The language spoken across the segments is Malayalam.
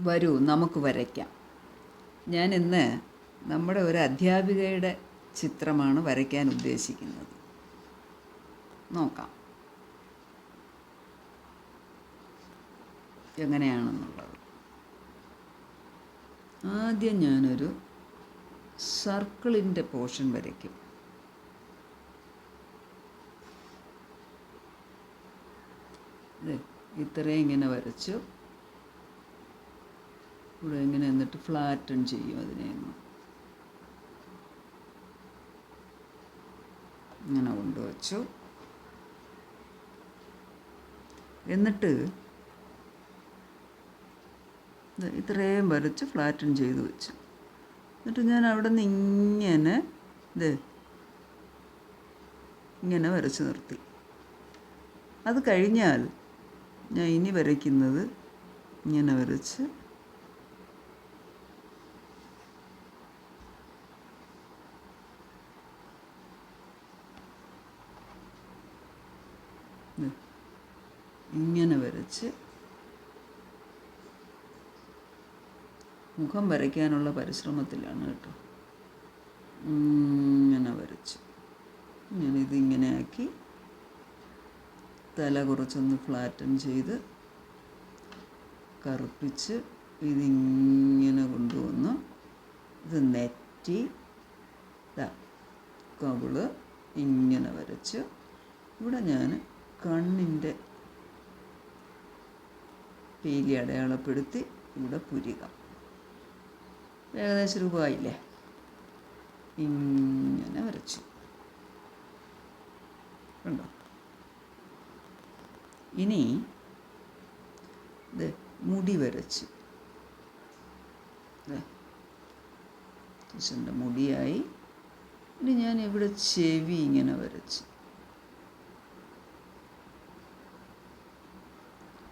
വരൂ നമുക്ക് വരയ്ക്കാം. ഞാൻ ഇന്ന് നമ്മുടെ ഒരു അധ്യാപികയുടെ ചിത്രമാണ് വരയ്ക്കാൻ ഉദ്ദേശിക്കുന്നത്. നോക്കാം. എങ്ങനെയാണെന്നുള്ളത്. ആദ്യം ഞാനൊരു സർക്കിളിന്റെ പോർഷൻ വരയ്ക്കും. ഇത്രയും ഇങ്ങനെ വരച്ചു. ഇവിടെ ഇങ്ങനെ എന്നിട്ട് ഫ്ലാറ്റൺ ചെയ്യും അതിനെ ഇങ്ങനെ കൊണ്ടുവച്ചു എന്നിട്ട് ഇത്രയും വരച്ച് ഫ്ലാറ്റൺ ചെയ്ത് വെച്ചു. എന്നിട്ട് ഞാൻ അവിടെ നിന്ന് ഇങ്ങനെ ഇത് ഇങ്ങനെ വരച്ച് നിർത്തി. അത് കഴിഞ്ഞാൽ ഞാൻ ഇനി വരയ്ക്കുന്നത് ഇങ്ങനെ വരച്ച് ഇത് ഇങ്ങനെ വരച്ച് മുഖം വരയ്ക്കാനുള്ള പരിശ്രമത്തിലാണ് കേട്ടോ. ഇങ്ങനെ വരച്ചു. ഞാനിതിങ്ങനെ ആക്കി തല കുറച്ചൊന്ന് ഫ്ലാറ്റൻ ചെയ്ത് കറുപ്പിച്ച് ഇതിങ്ങനെ കൊണ്ടുവന്നു ഇത് നെറ്റി കവിൾ ഇങ്ങനെ വരച്ച്. ഇവിടെ ഞാൻ കണ്ണിന്റെ പീലി അടയാളപ്പെടുത്തി ഇവിടെ പുരിക. ഏകദേശം രൂപമായില്ലേ ഇങ്ങനെ വരച്ചു. കണ്ടോ? ഇനി ഇത് മുടി വരച്ചു. ടീച്ചറിന്റെ മുടിയായി. ഇനി ഞാൻ ഇവിടെ ചെവി ഇങ്ങനെ വരച്ച്.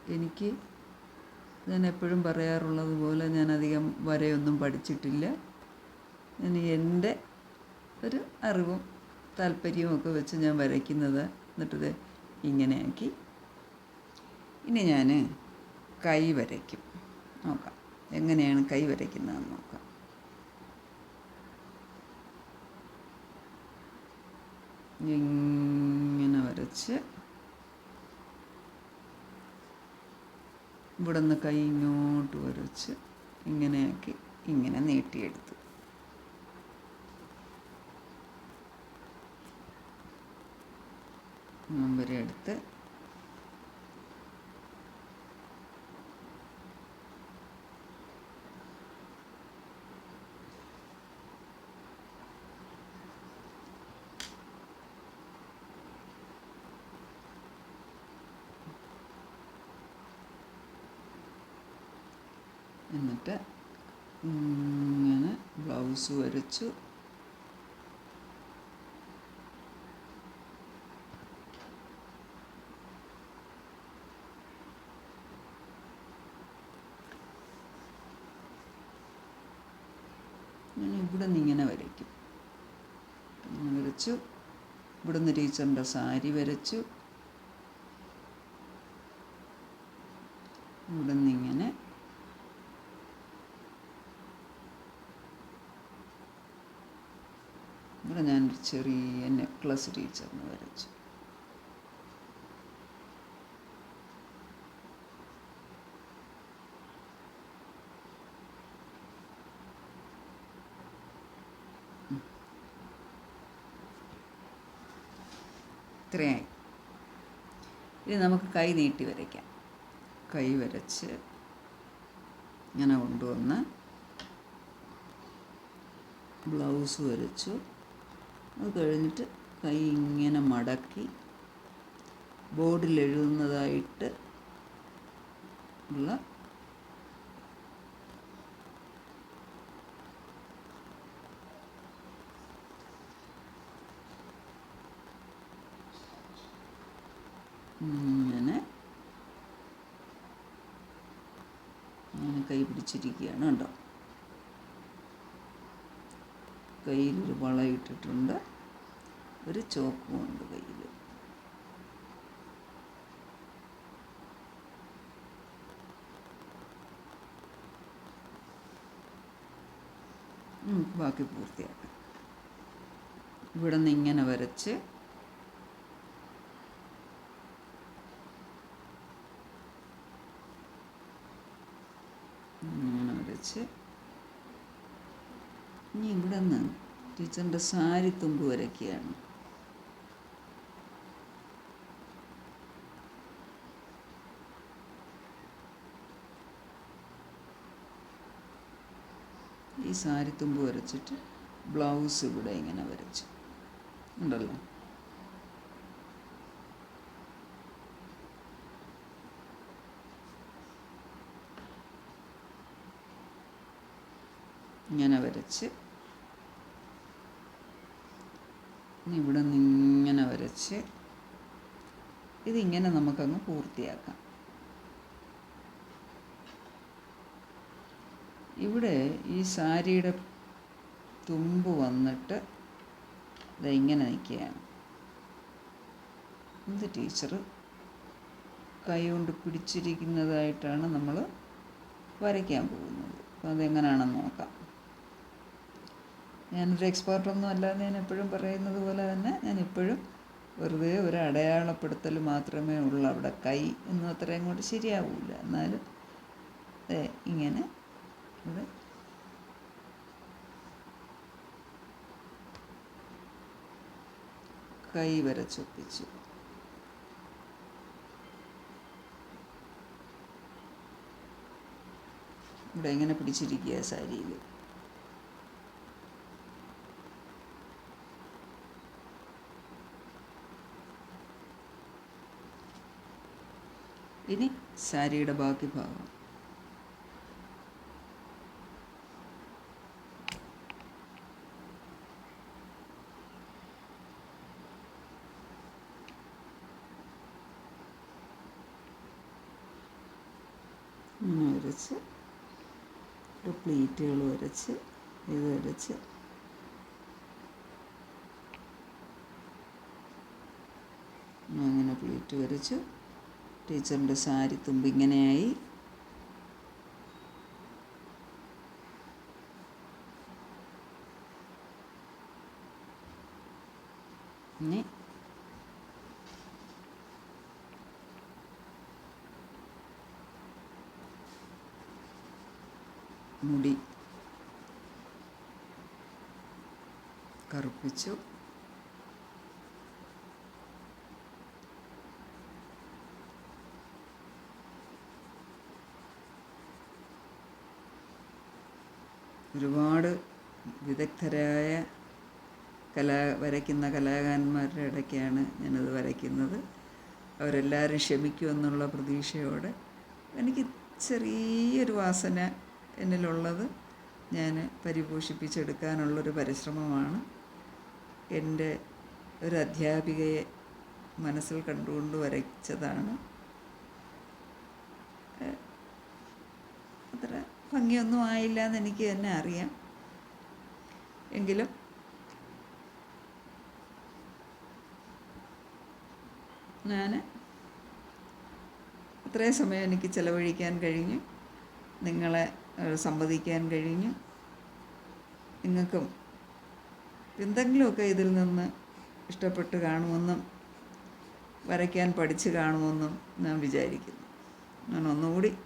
എനിക്ക് ഞാൻ എപ്പോഴും പറയാറുള്ളത് പോലെ ഞാൻ അധികം വരയൊന്നും പഠിച്ചിട്ടില്ല. ഞാൻ എന്റെ ഒരു അറിവും താല്പര്യവുമൊക്കെ വെച്ച് ഞാൻ വരയ്ക്കുന്നത് എന്നിട്ടത് ഇങ്ങനെയാക്കി. ഇനി ഞാൻ കൈ വരയ്ക്കും. നോക്കാം. എങ്ങനെയാണ് കൈ വരയ്ക്കുന്നതെന്ന് നോക്കാം. ഇങ്ങനെ വരച്ച് ഇവിടെ നിന്ന് കൈ ഇങ്ങോട്ട് വരച്ച് ഇങ്ങനെയാക്കി ഇങ്ങനെ നീട്ടിയെടുത്തു. മുമ്പരെ എടുത്ത് എന്നിട്ട് ഇങ്ങനെ ബ്ലൗസ് വരച്ചു. ഞാൻ ഇവിടെ നിന്ന് ഇങ്ങനെ വരയ്ക്കും. ഇങ്ങനെ വരച്ചു. നിന്ന് ടീച്ചറിന്റെ സാരി വരച്ചു. ഇവിടെ നിന്ന് ഇങ്ങനെ ഇവിടെ ഞാൻ ഒരു ചെറിയ നെക്ലസ് ടീച്ചറിന് വരച്ചു. ഇത്രയായി. ഇനി നമുക്ക് കൈ നീട്ടി വരയ്ക്കാം. കൈ വരച്ച് ഇങ്ങനെ കൊണ്ടുവന്ന് ബ്ലൗസ് വരച്ചു. അത് കഴിഞ്ഞിട്ട് കൈ ഇങ്ങനെ മടക്കി ബോർഡിൽ എഴുതുന്നതായിട്ട് ഉള്ള ഇങ്ങനെ കൈ പിടിച്ചിരിക്കുകയാണ് കേട്ടോ കയ്യിലൊരു വളയിട്ടിട്ടുണ്ട്. ഒരു ചോക്കുമുണ്ട് കയ്യിൽ. ബാക്കി പൂർത്തിയാക്കാം. ഇവിടെ നിന്ന് ഇങ്ങനെ വരച്ച് ഇങ്ങനെ വരച്ച് ഇനി ഇവിടെ നിന്ന് ടീച്ചറിന്റെ സാരി തുമ്പ് വരയ്ക്കുകയാണ്. ഈ സാരി തുമ്പ് വരച്ചിട്ട് ബ്ലൗസ് ഇവിടെ ഇങ്ങനെ വരച്ചു. ഉണ്ടല്ലോ? ഇങ്ങനെ വരച്ച് ഇനി ഇവിടെ നിന്ന് ഇങ്ങനെ വരച്ച് ഇതിങ്ങനെ നമുക്കങ്ങ് പൂർത്തിയാക്കാം. ഇവിടെ ഈ സാരിയുടെ തുമ്പ് വന്നിട്ട് ഇങ്ങനെ നിൽക്കുകയാണ്. ഇത് ടീച്ചർ കൈ കൊണ്ട് പിടിച്ചിരിക്കുന്നതായിട്ടാണ് നമ്മൾ വരയ്ക്കാൻ പോകുന്നത്. അപ്പോൾ അതെങ്ങനെയാണെന്ന് നോക്കാം. ഞാനൊരു എക്സ്പേർട്ടൊന്നും അല്ലാതെ ഞാൻ എപ്പോഴും പറയുന്നത് പോലെ തന്നെ ഞാൻ ഇപ്പോഴും വെറുതെ ഒരു അടയാളപ്പെടുത്തൽ മാത്രമേ ഉള്ളൂ അവിടെ കൈ എന്നും അത്രയും കൊണ്ട് ശരിയാവില്ല എന്നാലും ഇങ്ങനെ ഇവിടെ. കൈ വരച്ചൊപ്പിച്ചു ഇവിടെ എങ്ങനെ പിടിച്ചിരിക്കുക സാരിയിൽ ഇനി സാരിയുടെ ബാക്കി ഭാഗം. ഇങ്ങനെ വരച്ച് ഒരു പ്ലേറ്റുകൾ വരച്ച് ഇത് വരച്ച് അങ്ങനെ പ്ലേറ്റ് വരച്ചു ടീച്ചറിന്റെ സാരി തുമ്പ് ഇങ്ങനെയായി. ഇനി മുടി കറുപ്പിച്ചു. ഒരുപാട് വിദഗ്ധരായ കലാ വരയ്ക്കുന്ന കലാകാരന്മാരുടെ ഇടയ്ക്കാണ് ഞാനത് വരയ്ക്കുന്നത്. അവരെല്ലാവരും ക്ഷമിക്കുമെന്നുള്ള പ്രതീക്ഷയോടെ എനിക്ക് ചെറിയൊരു വാസന എന്നിലുള്ളത് ഞാൻ പരിപോഷിപ്പിച്ചെടുക്കാനുള്ളൊരു പരിശ്രമമാണ്. എന്റെ ഒരു അധ്യാപികയെ മനസ്സിൽ കണ്ടുകൊണ്ട് വരച്ചതാണ്. ഭംഗിയൊന്നും ആയില്ല എന്ന് എനിക്ക് തന്നെ അറിയാം. എങ്കിലും ഞാൻ അത്രയും സമയം എനിക്ക് ചിലവഴിക്കാൻ കഴിഞ്ഞു. നിങ്ങളെ സംവദിക്കാൻ കഴിഞ്ഞു. നിങ്ങൾക്കും എന്തെങ്കിലുമൊക്കെ ഇതിൽ നിന്ന് ഇഷ്ടപ്പെട്ട് കാണുമെന്നും വരയ്ക്കാൻ പഠിച്ച് കാണുമെന്നും ഞാൻ വിചാരിക്കുന്നു. ഞാൻ ഒന്നുകൂടി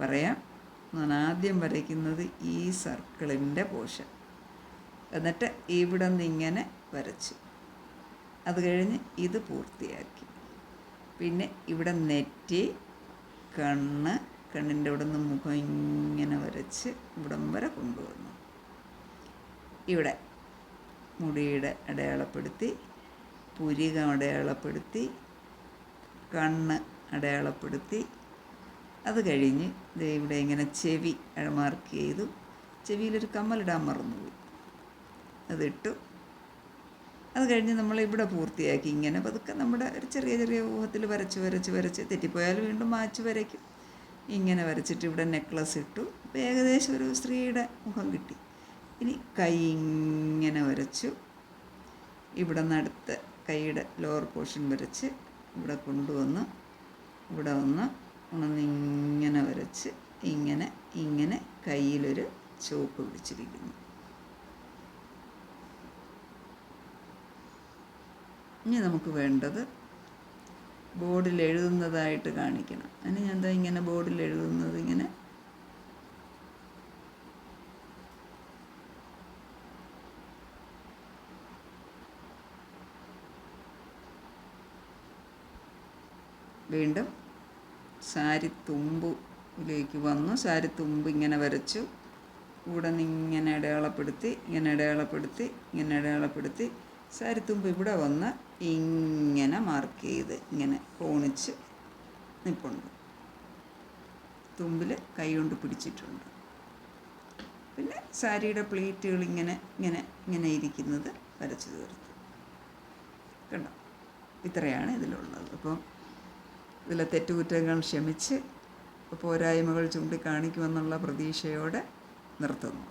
പറയാം. ഞാൻ ആദ്യം വരയ്ക്കുന്നത് ഈ സർക്കിളിന്റെ പോർഷൻ. എന്നിട്ട് ഇവിടെ നിന്ന് ഇങ്ങനെ വരച്ചു. അത് കഴിഞ്ഞ് ഇത് പൂർത്തിയാക്കി. പിന്നെ ഇവിടെ നെറ്റി കണ്ണ് കണ്ണിന്റെ ഇവിടെ നിന്ന് മുഖം ഇങ്ങനെ വരച്ച് ഇവിടം വരെ കൊണ്ടുവന്നു. ഇവിടെ മുടിയുടെ അടയാളപ്പെടുത്തി പുരികം അടയാളപ്പെടുത്തി കണ്ണ് അടയാളപ്പെടുത്തി അത് കഴിഞ്ഞ് ഇവിടെ ഇങ്ങനെ ചെവി മാർക്ക് ചെയ്തു. ചെവിയിലൊരു കമ്മലിടാൻ മറന്നുപോയി. അതിട്ടു. അത് കഴിഞ്ഞ് നമ്മൾ ഇവിടെ പൂർത്തിയാക്കി. ഇങ്ങനെ പതുക്കെ നമ്മുടെ ഒരു ചെറിയ ചെറിയ ഊഹത്തിൽ വരച്ച് വരച്ച് വരച്ച് തെറ്റിപ്പോയാൽ വീണ്ടും മാച്ച് വരയ്ക്കും. ഇങ്ങനെ വരച്ചിട്ട് ഇവിടെ നെക്ലസ് ഇട്ടു. അപ്പോൾ ഏകദേശം ഒരു സ്ത്രീയുടെ മുഖം കിട്ടി. ഇനി കൈ ഇങ്ങനെ വരച്ചു. ഇവിടെ നടുത്ത കൈയുടെ ലോവർ പോർഷൻ വരച്ച് ഇവിടെ കൊണ്ടുവന്ന് ഇവിടെ വന്ന് ഉണന്നിങ്ങനെ വരച്ച് ഇങ്ങനെ ഇങ്ങനെ കയ്യിലൊരു ചുവപ്പ് പിടിച്ചിരിക്കുന്നു. ഇനി നമുക്ക് വേണ്ടത് ബോർഡിൽ എഴുതുന്നതായിട്ട് കാണിക്കണം. അതിന് ഞാൻ എന്താ ഇങ്ങനെ ബോർഡിൽ എഴുതുന്നത് ഇങ്ങനെ? വീണ്ടും സാരി തുമ്പിലേക്ക് വന്നു. സാരി തുമ്പ് ഇങ്ങനെ വരച്ചു. ഇവിടെ നിന്ന് ഇങ്ങനെ ഇടയാളപ്പെടുത്തി ഇങ്ങനെ ഇടയാളപ്പെടുത്തി ഇങ്ങനെ ഇടയാളപ്പെടുത്തി സാരി തുമ്പ് ഇവിടെ വന്ന് ഇങ്ങനെ മാർക്ക് ചെയ്ത് ഇങ്ങനെ കോണിച്ച് നിൽപ്പുണ്ട് തുമ്പിൽ കൈ കൊണ്ട് പിടിച്ചിട്ടുണ്ട്. പിന്നെ സാരിയുടെ പ്ലേറ്റുകൾ ഇങ്ങനെ ഇങ്ങനെ ഇങ്ങനെ ഇരിക്കുന്നത് വരച്ചു തീർത്തു. കണ്ടോ? ഇത്രയാണ് ഇതിലുള്ളത്. അപ്പോൾ ഇതിലെ തെറ്റുകുറ്റങ്ങൾ ക്ഷമിച്ച് പോരായ്മകൾ ചൂണ്ടിക്കാണിക്കുമെന്നുള്ള പ്രതീക്ഷയോടെ നിർത്തുന്നു.